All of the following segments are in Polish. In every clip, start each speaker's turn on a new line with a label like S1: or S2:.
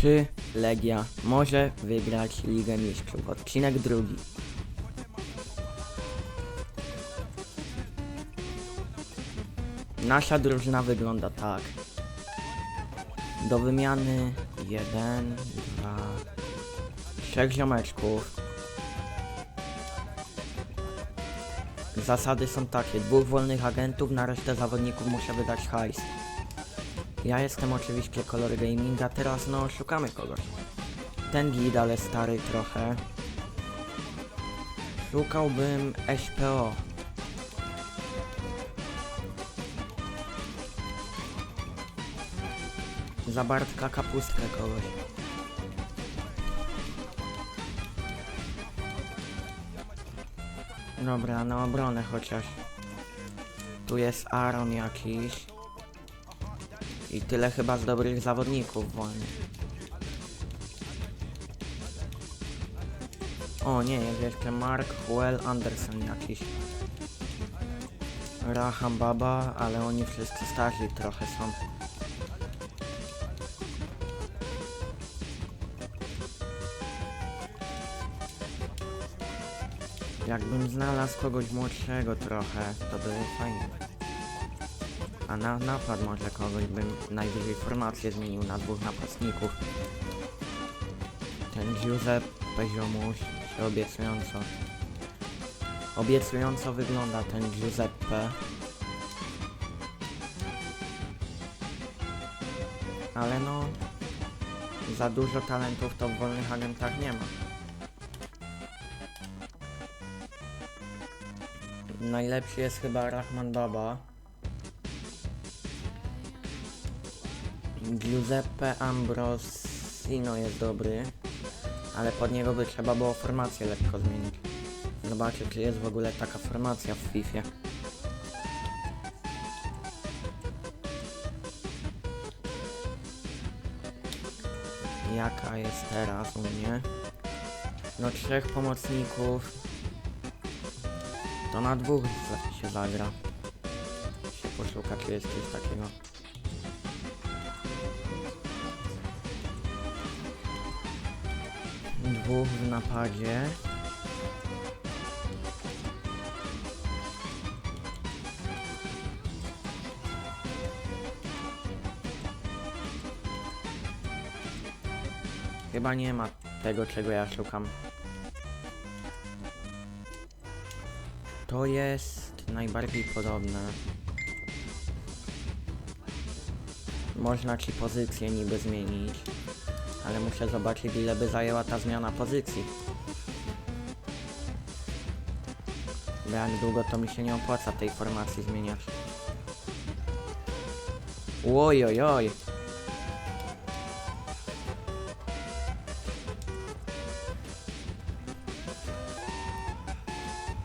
S1: Czy Legia może wygrać Ligę Mistrzów? Odcinek drugi. Nasza drużyna wygląda tak. Do wymiany jeden, dwa, trzech ziomeczków. Zasady są takie, dwóch wolnych agentów, na resztę zawodników muszę wydać hajs. Ja jestem oczywiście Color Gaming, a teraz no szukamy kogoś. Ten gid, ale stary trochę. Szukałbym SPO. Za Bartka kapustkę kogoś. Dobra, na obronę chociaż. Tu jest Aaron jakiś. I tyle chyba z dobrych zawodników wolnych. O nie, jest jeszcze Mark Huel Anderson jakiś. Raham Baba, ale oni wszyscy starzy trochę są. Jakbym znalazł kogoś młodszego trochę, to by fajnie. A na napad może kogoś bym najwyżej formację zmienił na dwóch napastników. Ten Giuseppe ziomuś się obiecująco. Obiecująco wygląda ten Giuseppe. Ale no... Za dużo talentów to w wolnych agentach nie ma. Najlepszy jest chyba Rahman Baba. Giuseppe Ambrosino jest dobry, ale pod niego by trzeba było formację lekko zmienić. Zobaczę, czy jest w ogóle taka formacja w FIFA. Jaka jest teraz u mnie? No trzech pomocników. To na dwóch się zagra. Się poszuka, czy jest coś takiego. Dwóch w napadzie. Chyba nie ma tego, czego ja szukam. To jest najbardziej podobne. Można ci pozycję niby zmienić, ale muszę zobaczyć ile by zajęła ta zmiana pozycji. Bo jak długo to mi się nie opłaca tej formacji zmieniać. Oj, oj, oj.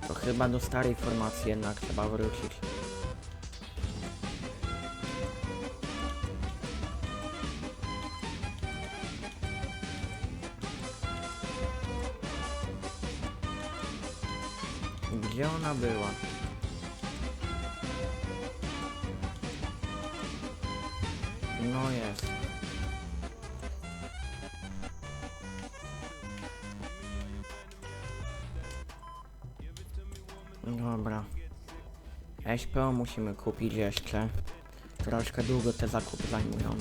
S1: To chyba do starej formacji jednak trzeba wrócić. Gdzie ona była? No jest. Dobra. SPO musimy kupić jeszcze. Troszkę długo te zakupy zajmują.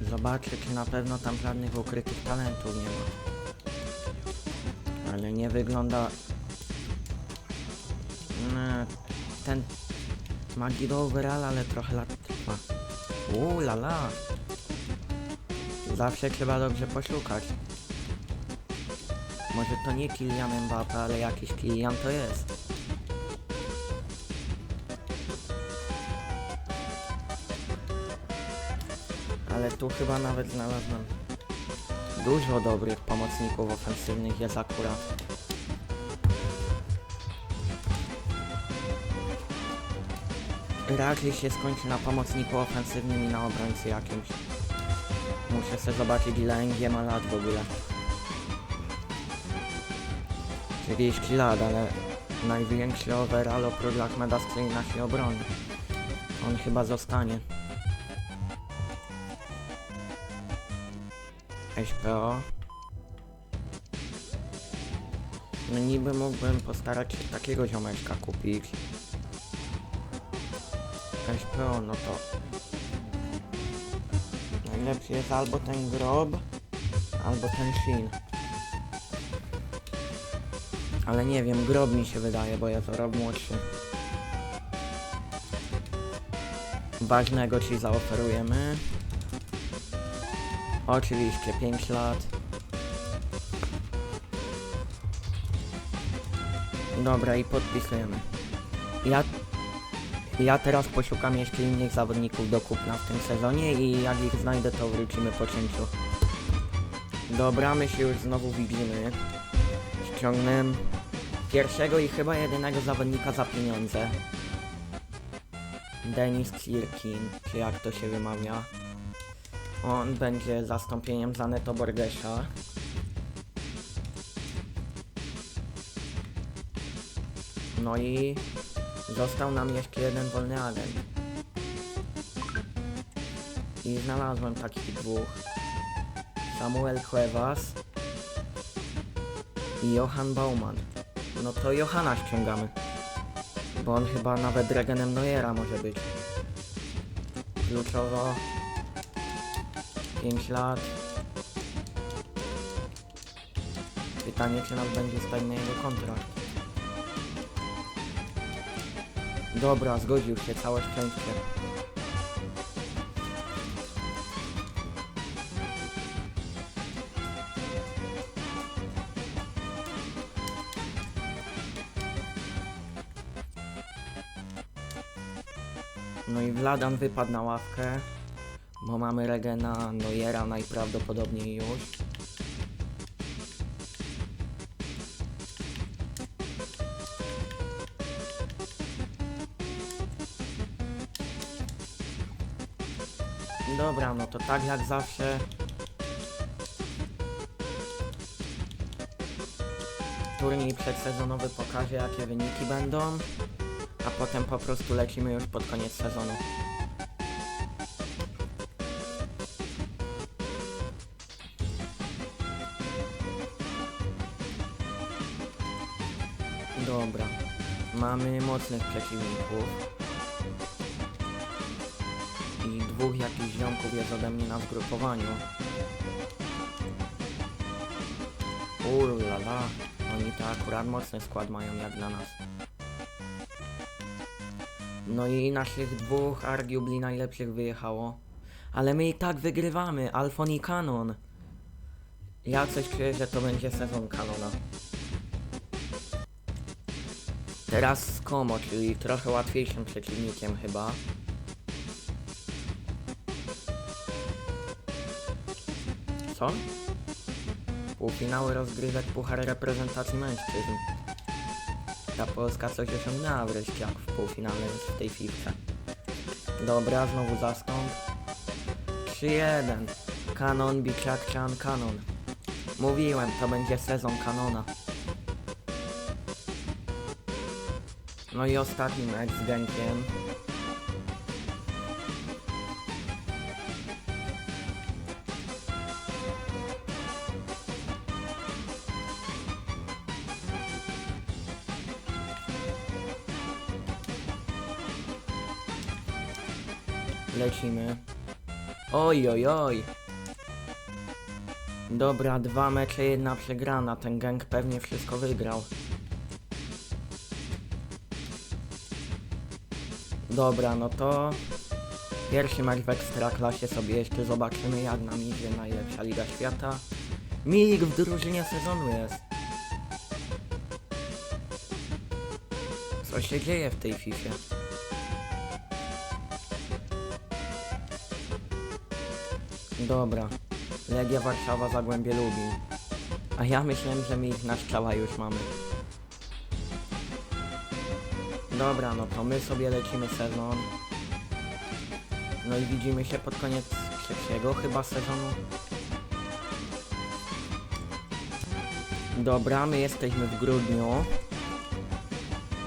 S1: Zobaczę, czy na pewno tam żadnych ukrytych talentów nie ma. Ale nie wygląda... Ten ma Guido overall, ale trochę lat trwa. Uuu, la la. Zawsze trzeba dobrze poszukać. Może to nie Kylian Mbappe, ale jakiś Kylian to jest. Ale tu chyba nawet znalazłem dużo dobrych pomocników ofensywnych jest akurat. Raczej się skończy na pomocniku ofensywnym i na obrońcy jakimś. Muszę sobie zobaczyć ile NG ma lat w ogóle. 30 lat, ale największy overall oprócz Ahmeda stoi naszej obrony. On chyba zostanie. SPO. No niby mógłbym postarać się takiego ziomeczka kupić. SPO, no to... Najlepszy jest albo ten grob, albo ten shin. Ale nie wiem, grob mi się wydaje, bo ja to rob młodszy. Ważnego ci zaoferujemy. Oczywiście, 5 lat. Dobra, i podpisujemy. Ja, ja teraz poszukam jeszcze innych zawodników do kupna w tym sezonie i jak ich znajdę, to wrócimy po cięciu. Dobra, my się już znowu widzimy. Ściągnę pierwszego i chyba jedynego zawodnika za pieniądze. Denis Kirkin, czy jak to się wymawia. On będzie zastąpieniem za Neto Borgesza. No i został nam jeszcze jeden wolny agent. I znalazłem takich dwóch. Samuel Cuevas i Johan Bauman. No to Johana ściągamy. Bo on chyba nawet Regenem Neuera może być. Kluczowo 5 lat. Pytanie, czy nas będzie stać na jego kontrakt. Dobra, zgodził się, całe szczęście. No i Vladan wypadł na ławkę, bo mamy Regena Neuera najprawdopodobniej już. Dobra, no to tak jak zawsze. Turniej przedsezonowy pokaże jakie wyniki będą, a potem po prostu lecimy już pod koniec sezonu. Dobra, mamy mocnych przeciwników i dwóch jakichś ziomków jest ode mnie na zgrupowaniu. Ulala, oni to akurat mocny skład mają jak dla nas. No i naszych dwóch arguably najlepszych wyjechało. Ale my i tak wygrywamy, Alfon i Kanon. Ja coś czuję, że to będzie sezon Kanona. Teraz Skomo, czyli trochę łatwiejszym przeciwnikiem chyba. Co? Półfinały rozgrywek Puchar Reprezentacji Mężczyzn. Ta Polska coś osiągnęła wreszcie jak w półfinale w tej FIFA. Dobra, znowu zastąp. 3-1. Kanon, Biczak, Chan, Kanon. Mówiłem, to będzie sezon Kanona. No i ostatni mecz z Genkiem. Lecimy. Oj, oj, oj. Dobra, dwa mecze, jedna przegrana. Ten gang pewnie wszystko wygrał. Dobra, no to pierwszy mecz w Ekstraklasie sobie jeszcze zobaczymy jak nam idzie najlepsza Liga Świata. Milik w drużynie sezonu jest. Co się dzieje w tej FIFA? Dobra. Legia Warszawa, Zagłębie Lubin. A ja myślałem, że my ich na strzała już mamy. Dobra, no to my sobie lecimy sezon. No i widzimy się pod koniec trzeciego chyba sezonu. Dobra, my jesteśmy w grudniu.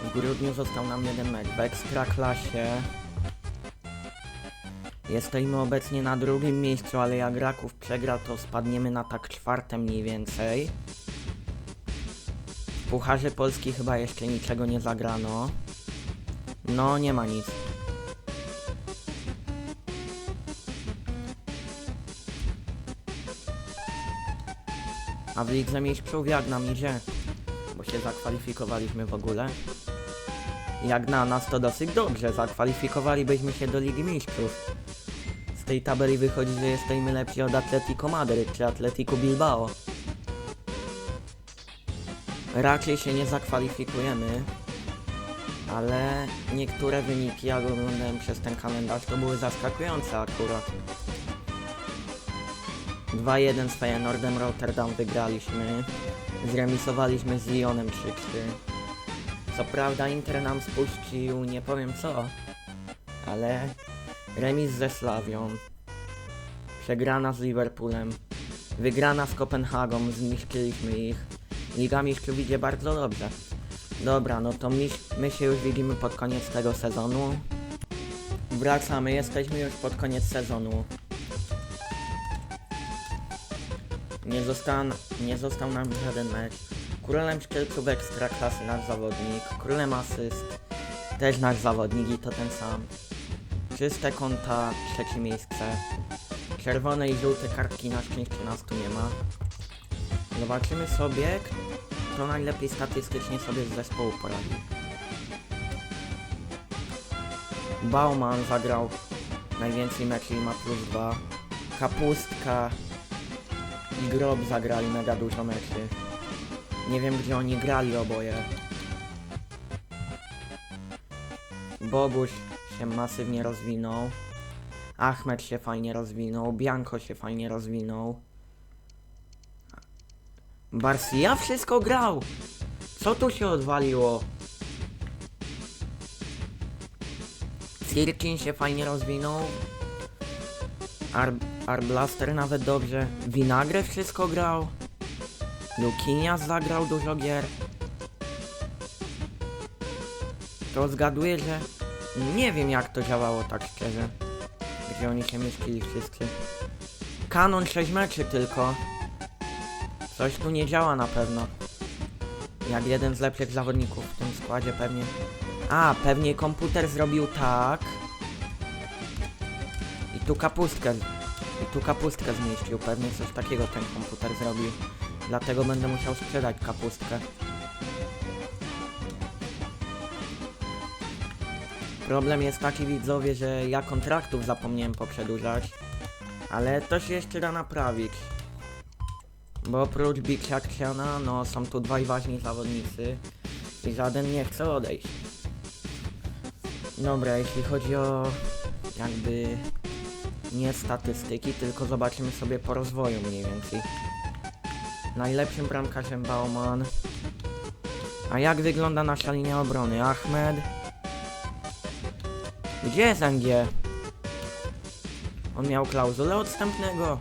S1: W grudniu został nam jeden mecz w Ekstraklasie. Jesteśmy obecnie na drugim miejscu, ale jak Raków przegra, to spadniemy na tak czwarte mniej więcej. W Pucharze Polski chyba jeszcze niczego nie zagrano. No, nie ma nic. A w Lidze Mistrzów jak nam idzie? Bo się zakwalifikowaliśmy w ogóle. Jak na nas to dosyć dobrze, zakwalifikowalibyśmy się do Ligi Mistrzów. Z tej tabeli wychodzi, że jesteśmy lepsi od Atletico Madryt czy Atletico Bilbao. Raczej się nie zakwalifikujemy, ale niektóre wyniki, jak oglądałem przez ten kalendarz, to były zaskakujące akurat. 2-1 z Feyenoordem Rotterdam wygraliśmy. Zremisowaliśmy z Lyonem 3-3. Co prawda Inter nam spuścił, nie powiem co, ale remis ze Slawią, przegrana z Liverpoolem, wygrana z Kopenhagą, zniszczyliśmy ich. Liga Mistrzów idzie bardzo dobrze. Dobra, no to my, my się już widzimy pod koniec tego sezonu. Wracamy, jesteśmy już pod koniec sezonu. Nie został, nie został nam żaden mecz. Królem szkielców ekstra klasy nasz zawodnik. Królem asyst też nasz zawodnik i to ten sam. Czyste konta, trzecie miejsce. Czerwone i żółte kartki na szczęście nas tu nie ma. Zobaczymy sobie, kto najlepiej statystycznie sobie z zespołu poradzi. Bauman zagrał najwięcej meczy i ma plus 2. Kapustka i Grob zagrali mega dużo meczy. Nie wiem gdzie oni grali oboje. Boguś się masywnie rozwinął. Ahmed się fajnie rozwinął. Bianco się fajnie rozwinął. Barcia wszystko grał! Co tu się odwaliło? Sirkin się fajnie rozwinął. Ar Arblaster nawet dobrze. Vinagre wszystko grał. Lukinias zagrał dużo gier. To zgaduję, że nie wiem jak to działało tak szczerze. Gdzie oni się mieścili wszyscy. Kanon 6 meczy tylko. Coś tu nie działa na pewno. Jak jeden z lepszych zawodników w tym składzie pewnie. A, pewnie komputer zrobił tak. I tu kapustkę. I tu kapustkę zmieścił. Pewnie coś takiego ten komputer zrobił. Dlatego będę musiał sprzedać kapustkę. Problem jest taki widzowie, że ja kontraktów zapomniałem poprzedłużać. Ale to się jeszcze da naprawić. Bo oprócz Big Actiona, no są tu dwaj ważni zawodnicy i żaden nie chce odejść. Dobra, jeśli chodzi o jakby nie statystyki, tylko zobaczymy sobie po rozwoju mniej więcej. Najlepszym bramkarzem Bauman. A jak wygląda nasza linia obrony? Ahmed. Gdzie jest NG? On miał klauzulę odstępnego.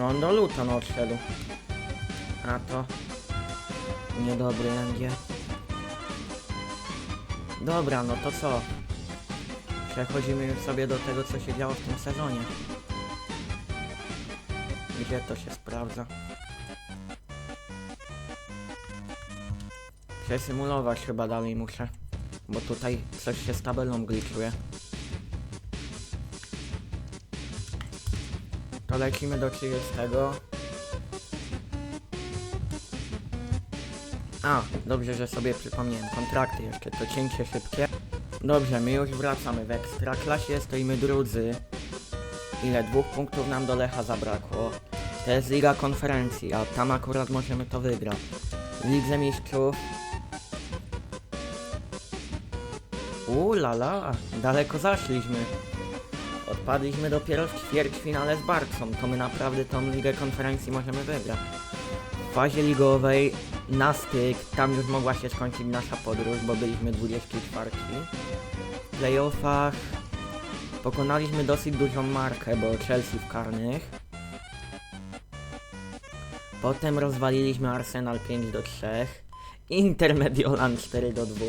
S1: No do Luton odszedł. A to... Niedobry NG. Dobra, no to co? Przechodzimy już sobie do tego, co się działo w tym sezonie. Gdzie to się sprawdza? Przesymulować chyba dalej muszę. Bo tutaj coś się z tabelą glitchuje. Lecimy do 30. A, dobrze, że sobie przypomniałem. Kontrakty jeszcze, to cięcie szybkie. Dobrze, my już wracamy w Ekstraklasie, stoimy drudzy. Ile? Dwóch punktów nam do Lecha zabrakło. To jest Liga Konferencji, a tam akurat możemy to wygrać. Lidze Mistrzów... Uuu, la la, daleko zaszliśmy. Odpadliśmy dopiero w ćwierćfinale z Barcą, to my naprawdę tą Ligę Konferencji możemy wygrać. W fazie ligowej na styk, tam już mogła się skończyć nasza podróż, bo byliśmy 24. W playoffach pokonaliśmy dosyć dużą markę, bo Chelsea w karnych. Potem rozwaliliśmy Arsenal 5 do 3. Inter Mediolan 4 do 2.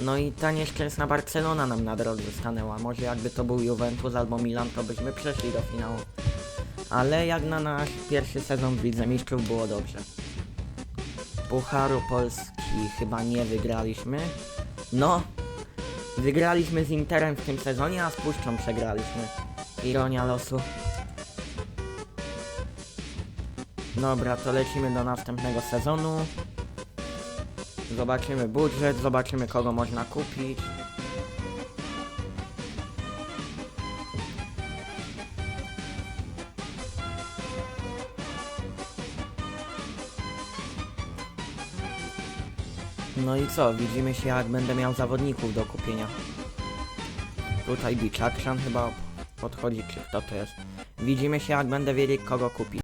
S1: No i ta nieszczęsna Barcelona nam na drodze stanęła. Może jakby to był Juventus albo Milan, to byśmy przeszli do finału. Ale jak na nasz pierwszy sezon w Lidze Mistrzów było dobrze. Pucharu Polski chyba nie wygraliśmy. No, wygraliśmy z Interem w tym sezonie, a z Puszczą przegraliśmy. Ironia losu. Dobra, to lecimy do następnego sezonu. Zobaczymy budżet, zobaczymy kogo można kupić. No i co, widzimy się jak będę miał zawodników do kupienia. Tutaj Biczakrzan chyba podchodzi, czy kto to jest. Widzimy się jak będę wiedzieć kogo kupić.